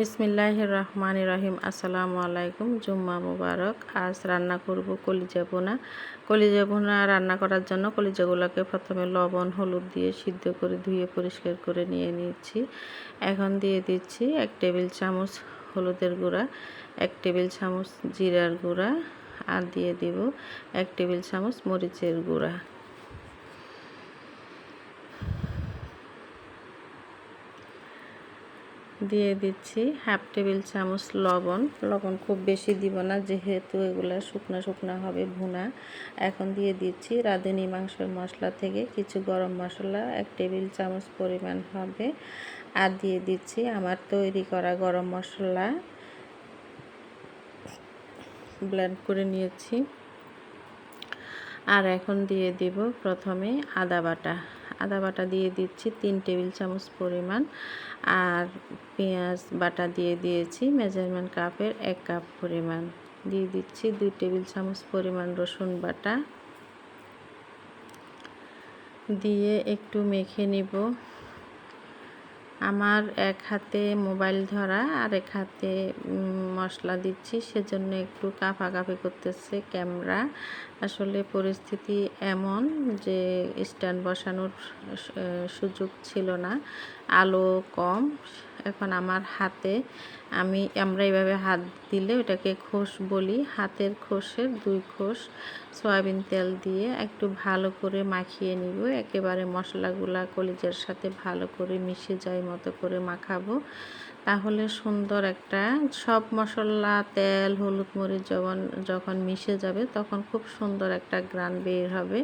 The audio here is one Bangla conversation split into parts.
বিসমিল্লাহ রহমান রহিম আসসালামু আলাইকুম, জুম্মা মুবারক। আজ রান্না করব কলিজা বোনা কলিজা বোনা রান্না করার জন্য কলিজাগুলোকে প্রথমে লবণ, হলুদ দিয়ে সিদ্ধ করে ধুয়ে পরিষ্কার করে নিয়ে নিচ্ছি। এখন দিয়ে দিচ্ছি এক টেবিল চামচ হলুদের গুঁড়া, এক টেবিল চামচ জিরার গুঁড়া, আর দিয়ে দিব এক টেবিল চামচ মরিচের গুঁড়া। দিয়ে দিচ্ছি হাফ টেবিল চামচ লবণ। লবণ খুব বেশি দিব না, যেহেতু এগুলো শুকনো শুকনো হবে ভুনা। এখন দিয়ে দিচ্ছি রাঁধুনি মাংসের মশলা থেকে কিছু গরম মশলা, এক টেবিল চামচ পরিমাণ হবে। আর দিয়ে দিচ্ছি আমার তৈরি করা গরম মশলা। ব্লেন্ড করে নিয়েছি। আর এখন দিয়ে দিব প্রথমে আদা বাটা। আদা বাটা দিয়ে দিচ্ছি তিন টেবিল চামচ পরিমাণ। আর পেঁয়াজ বাটা দিয়ে দিয়েছি মেজারমেন্ট কাপের এক কাপ পরিমাণ। দিয়ে দিচ্ছি দুই টেবিল চামচ পরিমাণ রসুন বাটা। দিয়ে একটু মেখে নিব। আমার এক হাতে মোবাইল ধরা আর এক হাতে মশলা দিচ্ছি। সেজন্য একটু কাঁপাকাঁপি করতেছে ক্যামেরা। আসলে পরিস্থিতি এমন যে স্ট্যান্ড বসানোর সুযোগ ছিল না। আলো কম। এখন আমার হাতে, আমি, আমরা এইভাবে হাত দিলে ওটাকে খোস বলি। হাতের খোসের দুই খোস সয়াবিন তেল দিয়ে একটু ভালো করে মাখিয়ে নিব। একেবারে মশলাগুলা কলিজের সাথে ভালো করে মিশে যায় মতো করে মাখাবো। তাহলে সুন্দর একটা সব মশলা, তেল, হলুদ মরিচ যখন যখন মিশে যাবে তখন খুব সুন্দর একটা গ্রান বের হবে।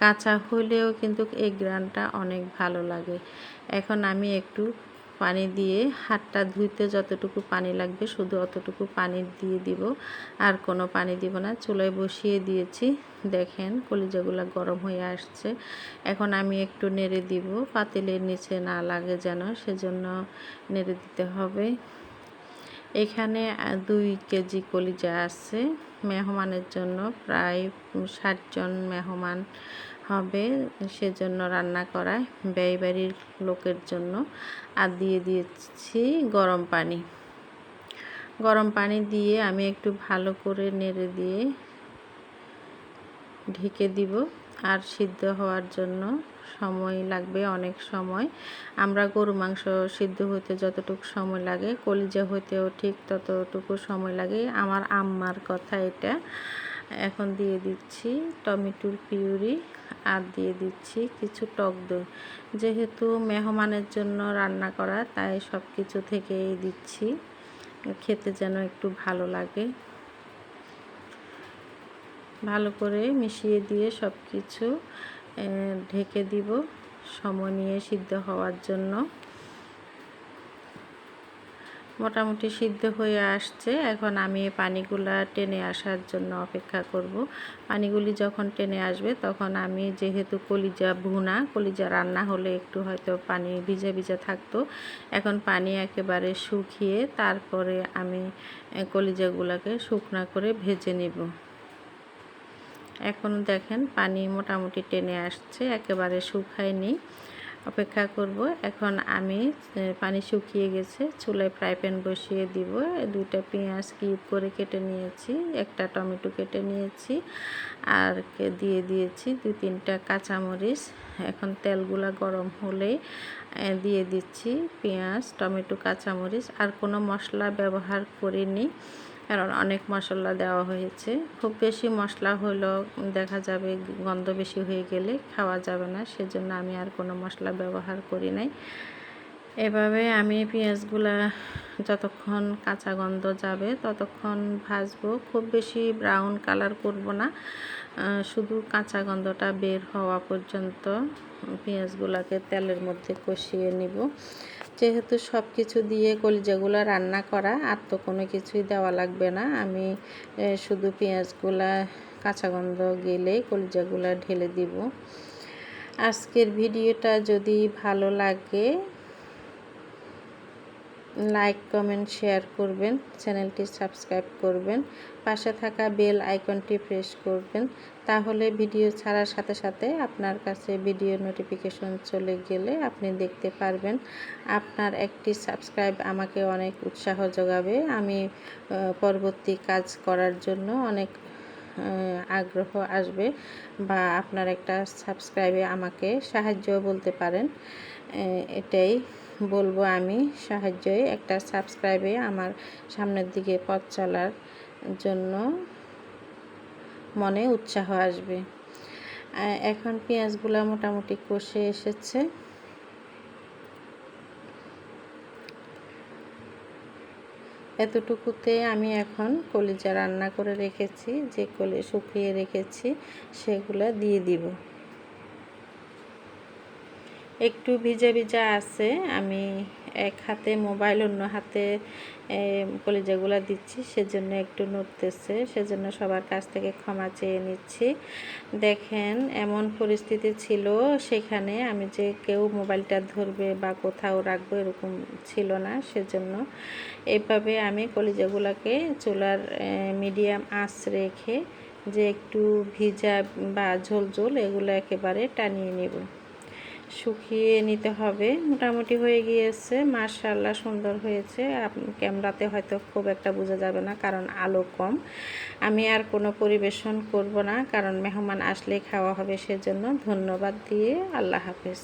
কাঁচা হলেও কিন্তু এই গ্রানটা অনেক ভালো লাগে। এখন আমি একটু পানি দিয়ে হাতটা ধুইতে যতটুকু পানি লাগবে শুধু অতটুকু পানি দিয়ে দিব। আর কোনো পানি দিব না, চুলায় বসিয়ে দিয়েছি। দেখেন কলিজাগুলো গরম হয়ে আসছে। এখন আমি একটু নেড়ে দিব, পাতিলের নিচে না লাগে যেন, সেজন্য নেড়ে দিতে হবে। এখানে দুই কেজি কলিজা আছে। মেহমানের জন্য প্রায় ষাটজন মেহমান হবে সেজন্য রান্না করায় ব্যয় বাড়ির লোকের জন্য। আর দিয়ে দিয়েছি গরম পানি। গরম পানি দিয়ে আমি একটু ভালো করে নেড়ে দিয়ে ঢেকে দিব। আর সিদ্ধ হওয়ার জন্য সময় লাগবে অনেক সময়। আমরা গরু মাংস সিদ্ধ হতে যতটুকু সময় লাগে, কলিজা হতেও ঠিক ততটুকু সময় লাগে। আমার আম্মার কথা এটা। এখন দিয়ে দিচ্ছি টমেটোর পিউরি আর দিয়ে দিচ্ছি কিছু টক দই। যেহেতু মেহমানের জন্য রান্না করা, তাই সব কিছু থেকেই দিচ্ছি। খেতে যেন একটু ভালো লাগে। ভালো করে মিশিয়ে দিয়ে সব কিছু ঢেকে দিব সময় নিয়ে সিদ্ধ হওয়ার জন্য। মোটামুটি সিদ্ধ হয়ে আসছে। এখন আমি পানিগুলা টেনে আসার জন্য অপেক্ষা করব। পানিগুলি যখন টেনে আসবে, তখন আমি যেহেতু কলিজা ভুনা, কলিজা রান্না হলে একটু হয়তো পানি ভিজা ভিজা থাকতো। এখন পানি একেবারে শুকিয়ে তারপরে আমি কলিজাগুলোকে শুকনা করে ভেজে নিব। এখন দেখেন পানি মোটামুটি টেনে আসছে, একেবারে শুকায়নি। অপেক্ষা করব। এখন আমি পানি শুকিয়ে গেছে, চুলায় ফ্রাই প্যান বসিয়ে দিব। দুইটা পেঁয়াজ কিউব করে কেটে নিয়েছি, একটা টমেটো কেটে নিয়েছি, আর দিয়ে দিয়েছি দু তিনটা কাঁচামরিচ। এখন তেলগুলা গরম হলে দিয়ে দিচ্ছি পেঁয়াজ, টমেটো, কাঁচামরিচ আর কোনো মশলা ব্যবহার করিনি কারণ অনেক মশলা দেওয়া হয়েছে। খুব বেশি মশলা হলো দেখা যাবে গন্ধ বেশি হয়ে গেলে খাওয়া যাবে না, সেজন্য আমি আর কোনো মশলা ব্যবহার করি নাই। এভাবে আমি পেঁয়াজগুলা যতক্ষণ কাঁচা গন্ধ যাবে ততক্ষণ ভাজবো। খুব বেশি ব্রাউন কালার করব না শুধু কাঁচা গন্ধটা বের হওয়া পর্যন্ত। পেঁয়াজগুলোকে তেলের মধ্যে কষিয়ে নিব। যেহেতু সব কিছু দিয়ে কলিজাগুলো রান্না করা, আর তো কোনো কিছুই দেওয়া লাগবে না। আমি শুধু পেঁয়াজগুলা কাঁচা গন্ধ গেলে কলিজাগুলো ঢেলে দিব। আজকের ভিডিওটা যদি ভালো লাগে লাইক কমেন্ট শেয়ার করবেন, চ্যানেলটি সাবস্ক্রাইব করবেন, পাশে থাকা বেল আইকনটি প্রেস করবেন, তাহলে ভিডিও ছাড়ার সাথে সাথে আপনার কাছে ভিডিও নোটিফিকেশন চলে গেলে আপনি দেখতে পারবেন। আপনার একটি সাবস্ক্রাইব আমাকে অনেক উৎসাহ যোগাবে। আমি পরবর্তী কাজ করার জন্য অনেক আগ্রহ আসবে বা আপনার একটা সাবস্ক্রাইবে আমাকে সাহায্য বলতে পারেন। এটাই। বলব আমি সাহায্যই একটা সাবস্ক্রাইবে আমার সামনের দিকে পথ চলার জন্য মনে উৎসাহ আসবে। এখন পেঁয়াজগুলো মোটামুটি কষে এসেছে। এতটুকুতে আমি এখন কলিজা রান্না করে রেখেছি, যে কলি শুকিয়ে রেখেছি, সেগুলো দিয়ে দিব। একটু ভিজা ভিজা আছে। আমি এক হাতে মোবাইল, অন্য হাতে কলিজাগুলো দিচ্ছি, সেজন্য একটু নড়তেছে, সেজন্য সবার কাছ থেকে ক্ষমা চেয়ে নিচ্ছি। দেখেন, এমন পরিস্থিতি ছিল, সেখানে আমি যে কেউ মোবাইলটা ধরবে বা কোথাও রাখব এরকম ছিল না, সেজন্য এভাবে আমি কলিজাগুলোকে চুলার মিডিয়াম আঁচ রেখে যে একটু ভিজা বা ঝোল ঝোল এগুলো একেবারে টানিয়ে নেব। শুকিয়ে নিতে হবে। মোটামুটি হয়ে গিয়েছে। মার্শাল্লাহ সুন্দর হয়েছে। ক্যামেরাতে হয়তো খুব একটা বোঝা যাবে না, কারণ আলো কম। আমি আর কোনো পরিবেশন করব না, কারণ মেহমান আসলে খাওয়া হবে সেজন্য। ধন্যবাদ দিয়ে আল্লাহ হাফেজ।